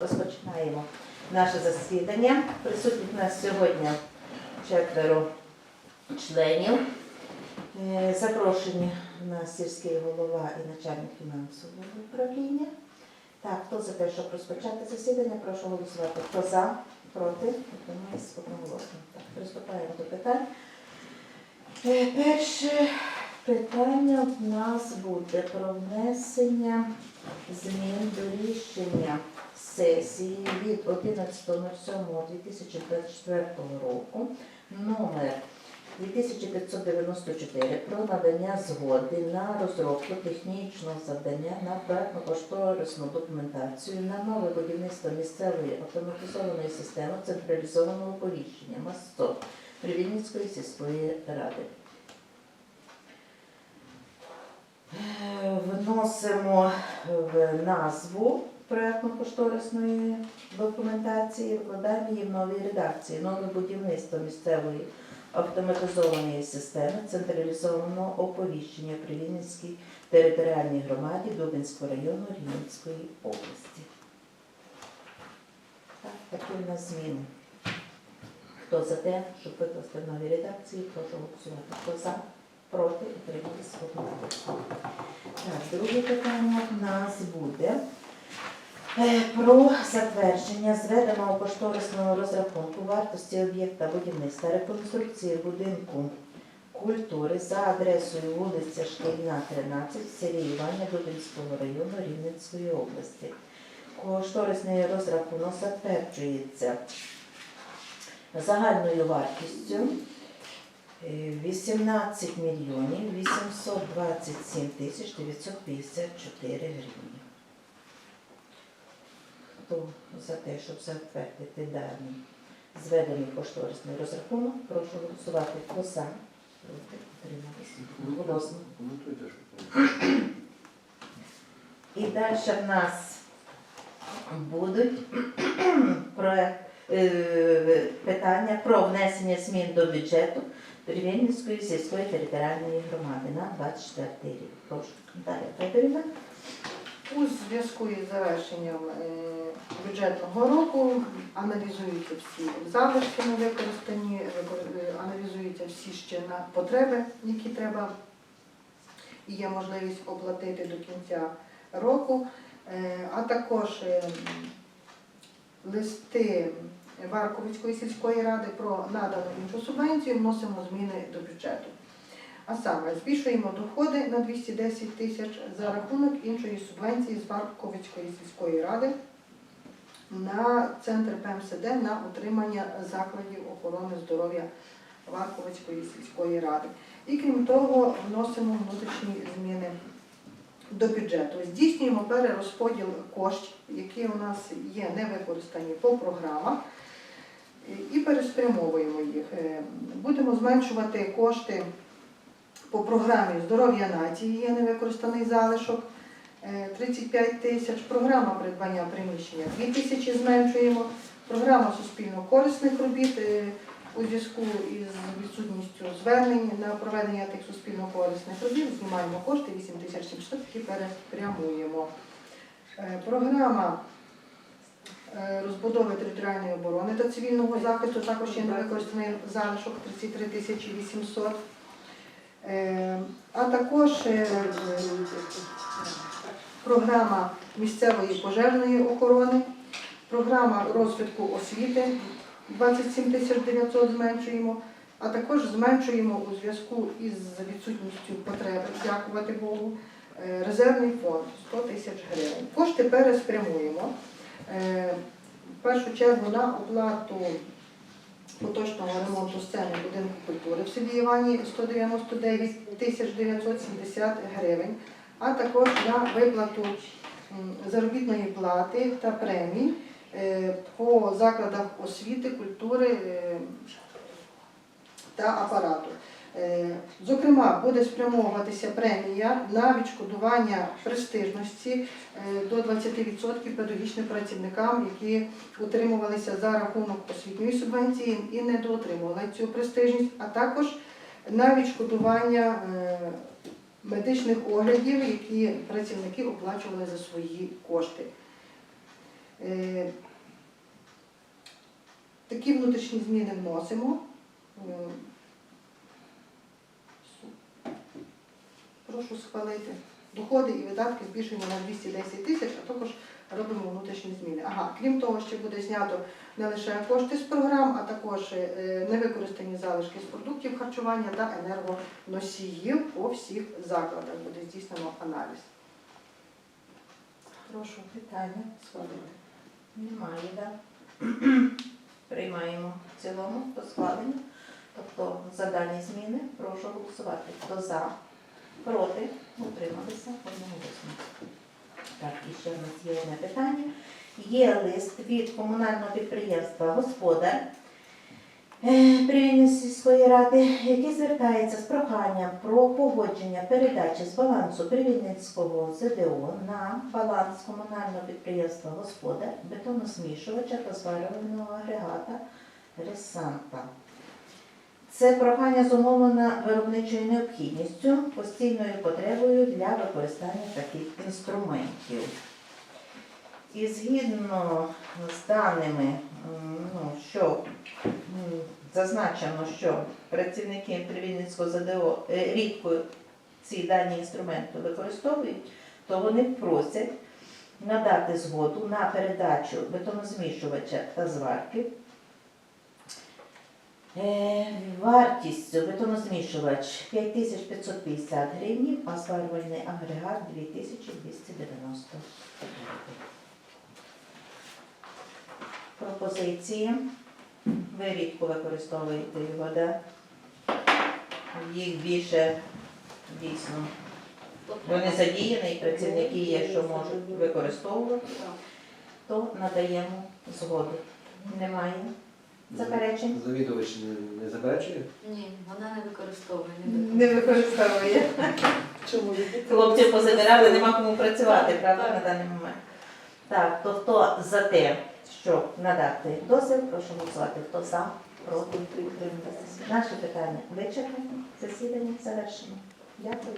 Розпочинаємо наше засідання. Присутніх у нас сьогодні четверо членів. Е, Запрошені на сільський голова і начальник фінансового управління. Так, хто за те, щоб розпочати засідання, прошу голосувати. Хто за, проти, утримались одноголосно. Так, приступаємо до питань. Е, Перше питання в нас буде про внесення змін до рішення сесії від 11.07.2024 року номер 2594 про надання згоди на розробку технічного завдання на проектно-кошторисну документацію на нове будівництво місцевої автоматизованої системи централізованого оповіщення МАСТО Привільницької сільської ради. Е, Вносимо в назву проєктно-кошторисної документації, викладаємо її в новій редакції. Нове будівництво місцевої автоматизованої системи централізованого оповіщення при Вінницькій територіальній громаді Дубинського району Рівненської області. Так, такі в нас зміни. Хто за те, щоб викласти в новій редакції, прошу голосувати. Хто за, проти, утримались одноголосно. Так, друге питання в нас буде про затвердження зведеного кошторисного розрахунку вартості об'єкта будівництва реконструкції будинку культури за адресою вулиця Шкільна, 13 в селі Іваня Дубинського району Рівненської області. Кошторисний розрахунок затверджується загальною вартістю е, 18 мільйонів 827 тисяч 954 гривні. Хто за те, щоб затвердити даний зведений кошторисний розрахунок, прошу голосувати. Хто? Проти? Голосно. І далі в нас будуть проект, е, питання про внесення змін до бюджету Рівненської сільської територіальної громади на 24 рік. Прошу. Далі Федорівна. У зв'язку із завершенням е, бюджетного року аналізуються всі залишки на використані, викор- е, аналізуються всі ще на потреби, які треба. І є можливість оплатити до кінця року, Е, а також е, листи Варковицької сільської ради про надану іншу субвенцію вносимо зміни до бюджету. А саме збільшуємо доходи на 210 тисяч за рахунок іншої субвенції з Варковицької сільської ради на центр ПМСД на утримання закладів охорони здоров'я Варковицької сільської ради. І крім того, вносимо внутрішні зміни до бюджету. Здійснюємо перерозподіл коштів, які у нас є невикористані по програмах, і переспрямовуємо їх. Е, Будемо зменшувати кошти по програмі Здоров'я нації є невикористаний залишок 35 тисяч, програма придбання приміщення 2 тисячі зменшуємо, програма суспільно-корисних робіт е, у зв'язку із відсутністю звернень на проведення тих суспільно-корисних робіт, знімаємо кошти 8 тисяч 700 і перепрямуємо. Е, Програма е, розбудови територіальної оборони та цивільного захисту також є невикористаний залишок 33 тисячі 800. Е, А також е, програма місцевої пожежної охорони, програма розвитку освіти 27 тисяч 900 зменшуємо, а також зменшуємо у зв'язку із відсутністю потреби, дякувати Богу, е, резервний фонд 100 тисяч гривень. Кошти переспрямуємо. Е, В першу чергу на оплату поточного ремонту сцени будинку культури в селі Івані 199 тисяч 970 гривень, а також на виплату заробітної плати та премій е, по закладах освіти, культури е, та апарату. Е, Зокрема, буде спрямовуватися премія на відшкодування престижності до 20% педагогічним працівникам, які утримувалися за рахунок освітньої субвенції і не доотримували цю престижність, а також на відшкодування медичних оглядів, які працівники оплачували за свої кошти. Е, Такі внутрішні зміни вносимо. Е, Прошу схвалити. Доходи і видатки збільшені на 210 тисяч, а також робимо внутрішні зміни. Ага, крім того, ще буде знято не лише кошти з програм, а також е, невикористані залишки з продуктів харчування та енергоносіїв по всіх закладах. Буде здійснено аналіз. Прошу Питання схвалити. немає, так? Приймаємо в цілому по схваленню. Тобто за дані зміни прошу голосувати. Хто за, проти, утрималися одноголосно. Так, і ще в нас є одне питання. Є лист від комунального підприємства Господар е, Привільної сільської ради, який звертається з проханням про погодження передачі з балансу Привільницького ЗДО на баланс комунального підприємства Господар бетоносмішувача та зварювального агрегата Ресанта. Це прохання зумовлено виробничою необхідністю, постійною потребою для використання таких інструментів. І згідно з даними, ну, що зазначено, що працівники Привільницького ЗДО е, рідко ці дані інструменти використовують, то вони просять надати згоду на передачу бетонозмішувача та зварки. Е, Вартістю бетонозмішувач 5550 гривень, а зварювальний агрегат 2290 гривень. Пропозиції. Ви рідко використовуєте його, да? Їх більше дійсно. Вони задіяні, і працівники є, що можуть використовувати, то надаємо згоду. Немає заперечень? Завідувач не, не заперечує? Ні, вона не використовує. Не використовує. Чому Хлопці позабирали, нема кому працювати, правда, на даний момент. Так, то хто за те, щоб надати дозвіл, прошу голосувати. Хто за, проти. Наше питання вичерпано, засідання завершено. Дякую.